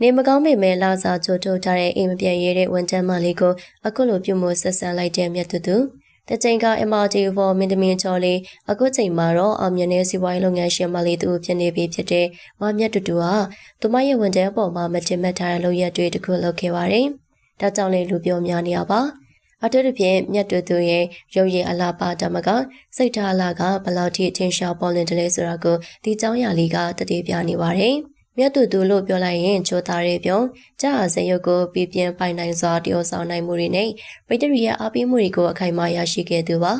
နေမကောင်းပေမဲ့လာစာချိုထုတ်ထားတဲ့အိမ်မပြန်ရတဲ့ဝန်ထမ်းမလေးကိုအခုလိုပြုမှုဆက်ဆံလိုက်တဲ့မြတ်သူသူတချိန်က MRT for မင်းသမီးချော်လေးအခုချိန်မှာတော့အောင်မြင်တဲ့စီးပွားရေးလုပ်ငန်းရှင်မလေးသူဖြစ်နေပြီဖြစ်တဲ့မမြတ်တူတူဟာသူမရဲ့ဝန်ထမ်းပေါ်မှာမတင်မှတ်ထားတဲ့လုပ်ရက်တွေတခုလုပ်ခဲ့ပါတယ်။ဒါကြောင့်လေလူပြောများနေရပါ။အထူးသဖြင့်မြတ်တူတူရဲ့ရုပ်ရည်အလားပါတမကစိတ်ထားလာကဘလောက်ထိအထင်ရှားပေါ်လင်တယ်လဲဆိုတာကိုဒီเจ้าရလေးကတတိပြနေပါတယ်။ မြတ်တူတူလို့ပြောလိုက်ရင်ချိုးသားရဲ့ပြုံကြာအစရုပ်ကိုပြပြင်းပိုင်နိုင်စွာတည်ဆောင်နိုင်မှုတွေနဲ့ပရိသတ်ရဲ့အားပေးမှုတွေကိုအခိုင်အမာရရှိခဲ့သူပါ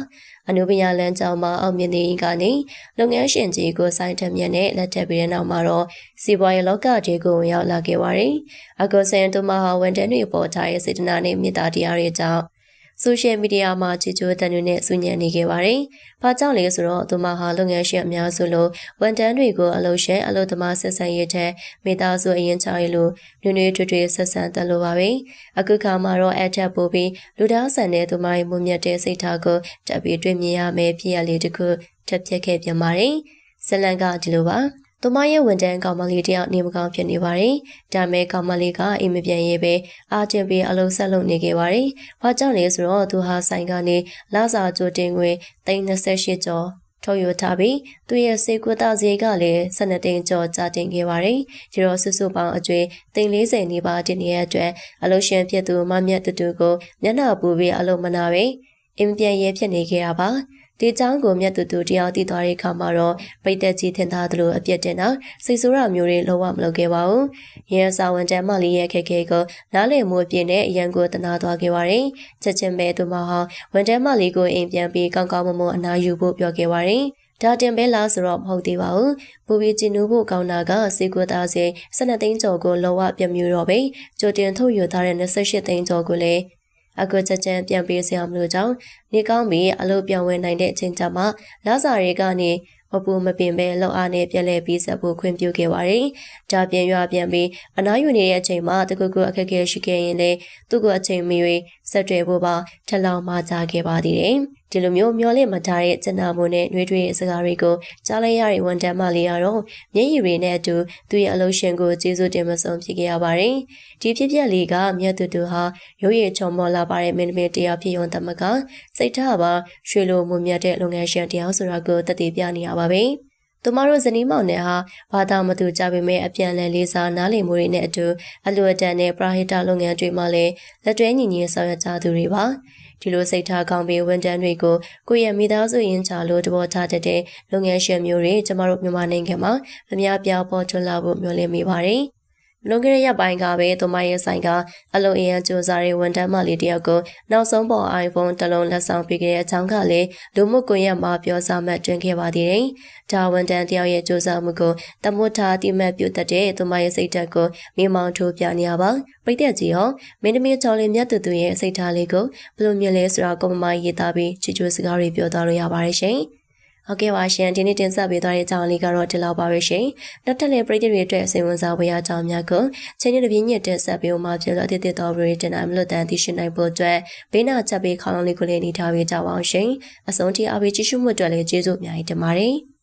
အနုပညာလမ်းကြောင်းမှာအောင်မြင်နေကနေလုပ်ငန်းရှင်ကြီးကိုစိုင်းထမြက်နဲ့လက်ထပ်ပြီးတဲ့နောက်မှာတော့စီးပွားရေးလောကကြီးကိုဝင်ရောက်လာခဲ့ပါတယ်အကောဆန်တူမဟာဝန်တန်းတွေပေါ်ထားတဲ့စေတနာနဲ့မေတ္တာတရားတွေကြောင့် ဆိုရှယ်မီဒီယာမှာချီချိုးတန်တွေနဲ့ဆူညံနေခဲ့ပါတယ်။ဘာကြောင့်လဲဆိုတော့သူမဟာလုပ်ငန်းရှင်အများစုလိုဝန်တန်းတွေကိုအလုပ်ရှင်အလုပ်သမားဆက်ဆံရေးတဲ့မိသားစုအရင်ချရီလိုနွေနွေထွေထွေဆက်ဆံတတ်လိုပါပဲ။အခုခါမှာတော့အထက်ပို့ပြီးလူသားဆန်တဲ့သူမရဲ့မုံမြတ်တဲ့စိတ်ထားကိုတက်ပြီးတွေ့မြင်ရမယ်ဖြစ်ရလေးတခုထပ်ပြက်ခဲ့ပြန်ပါတယ်။ဇလန်ကဒီလိုပါ။ သူမရဲ့ဝန်တန်းကောင်မလေးတယောက်နေမကောင်းဖြစ်နေပါတယ်။ဒါမဲ့ကောင်မလေးကအိမ်မပြန်ရေးပဲအားကျင်ပြီးအလုံးဆက်လုပ်နေခဲ့ပါတယ်။ဘာကြောင့်လဲဆိုတော့သူဟာဆိုင်ကနေလာစာကြိုတင်ငွေ328ကျော်ထုတ်ယူထားပြီးသူရဲ့စေကွတာဈေးကလည်း12တိန်ကျော်ကျတင်ခဲ့ပါတယ်။ဒီတော့စုစုပေါင်းအကျွေး340နီးပါးတင်နေတဲ့အတွက်အလုံးရှင်ဖြစ်သူမမြတ်တူတူကိုမျက်နှာပူပြီးအလုံးမနာပဲ အင်ပြန်ရဲဖြစ်နေခဲ့တာပါဒီကြောင်းကိုမြတ်သူသူတယောက်တည်သွားတဲ့အခါမှာတော့ပိတ်သက်ကြီးထင်သားသလိုအပြစ်တင်တာစိတ်ဆိုးတာမျိုးတွေလုံးဝမလုပ်ခဲ့ပါဘူး။ရန်စာဝန်တမ်းမလေးရဲ့ခက်ခဲကိုနားလည်မှုအပြင်နဲ့အရန်ကိုတနာသွားခဲ့ပါတယ်။ချက်ချင်းပဲသူမဟာဝန်တမ်းမလေးကိုအိမ်ပြန်ပြီးကောင်းကောင်းမွန်မွန်အနာယူဖို့ပြောခဲ့ပါတယ်။ဒါတင်ပဲလားဆိုတော့မဟုတ်သေးပါဘူး။ပူပြီးကျင်နူးဖို့ကောင်းတာကစေကူသားစေ၁၂သိန်းကျော်ကိုလောဝပြမျိုးတော့ပဲ။ကြိုတင်ထုတ်ယူထားတဲ့၂၈သိန်းကျော်ကိုလည်း အခုချက်ချင်းပြန်ပေးစရာမလိုကြောင်းနေကောင်းပြီးအလုပ်ပြောင်းဝင်နိုင်တဲ့အချိန်ကျမှလာစာတွေကနေမပူမပင်ပဲလောက်အားနဲ့ပြက်လဲပြီးဆက်ဖို့ခွင့်ပြုခဲ့ပါတယ်။ဒါပြန်ရွာပြန်ပြီးအနားယူနေတဲ့အချိန်မှာတကူကူအခက်အခဲရှိခဲ့ရင်လည်းသူ့ကိုအချိန်မီ၍ဆက်တွေ့ဖို့ပါထက်လောင်မှကြခဲ့ပါသေးတယ်။ ဒီလိုမျိုးမျောလင့်မထားတဲ့ကျနာမှုနဲ့နှွေးထွေးရဲ့စကားတွေကိုကြားလိုက်ရတဲ့ဝန်တန်းမလေးကတော့မျက်ရည်တွေနဲ့အတူသူ့ရဲ့အလုပ်ရှင်ကိုကျေးဇူးတင်မဆုံးဖြစ်ခဲ့ရပါတယ်။ဒီဖြစ်ပျက်လေးကမြတ်သူသူဟာရုပ်ရည်ချုံမော်လာပါတဲ့မင်းသမီးတရားဖြစ်ရုံတမကစိတ်ထားပါရွှေလိုမှုမြတ်တဲ့လုပ်ငန်းရှင်တရားဆိုတာကိုတည်တည်ပြနေရပါပဲ။သူမတို့ဇနီးမောင်နဲ့ဟာဘာသာမတူကြပေမဲ့အပြန်အလှန်လေးစားနားလည်မှုတွေနဲ့အတူအလူအတန်နဲ့ပရာဟိတလုပ်ငန်းတွေမှာလည်းလက်တွဲညီညီဆောင်ရွက်ကြသူတွေပါ ဒီလိုစိတ်ထားကောင်းပြီးဝန်တန်းတွေကိုကိုယ့်ရဲ့မိသားစုရင်းချလို့တဘောထားတတ်တဲ့လုပ်ငန်းရှင်မျိုးတွေကျမတို့မြန်မာနိုင်ငံမှာအများပြားပေါ်ထွန်းလာဖို့မျှော်လင့်မိပါတယ်။ လွန်ခဲ့တဲ့ရက်ပိုင်းကပဲသူမရဲ့ဆိုင်ကအလုံးအရန်စူးစမ်းတဲ့ဝန်ထမ်းမလေးတယောက်ကိုနောက်ဆုံးပေါ် iPhone တစ်လုံးလက်ဆောင်ပေးခဲ့တဲ့အကြောင်းကလည်းလူမှုကွန်ရက်မှာပြောစားမှတ်တွင်ခဲ့ပါသေးတယ်။ဒါဝန်ထမ်းတယောက်ရဲ့စူးစမ်းမှုကိုတမွတ်ထားတိမှတ်ပြုတတ်တဲ့သူမရဲ့စိတ်ဓာတ်ကိုမိမောင်းထိုးပြနေရပါ။ပြိတက်ကြီးဟောမင်းသမီးချော်လင်းမြတ်သူသူရဲ့စိတ်ထားလေးကိုဘယ်လိုမြင်လဲဆိုတာကိုမမရေးသားပြီးချီချွေစကားတွေပြောသားလို့ရပါတယ်ရှင်။ ဟုတ်ကဲ့ပါရှင်ဒီနေ့တင်ဆက်ပေးသွားတဲ့အကြောင်းလေးကတော့ဒီလောက်ပါပဲရှင်နောက်ထပ်လည်းပရိသတ်တွေအတွက်စိတ်ဝင်စားဖွယ်အကြောင်းများကိုချိန်နဲ့တပြင်းညက်တင်ဆက်ပေးဦးမှာဖြစ်လို့အသစ်သစ်တော်ပရိသတ်နိုင်မလို့တန်သိရှိနိုင်ဖို့အတွက်ဘေးနာချက်ပေးခေါင်းလေးကိုလည်းနေထားပေးကြပါအောင်ရှင်အဆုံးထိအားပေးကြည့်ရှုမှုအတွက်လည်းကျေးဇူးအများကြီးတင်ပါတယ်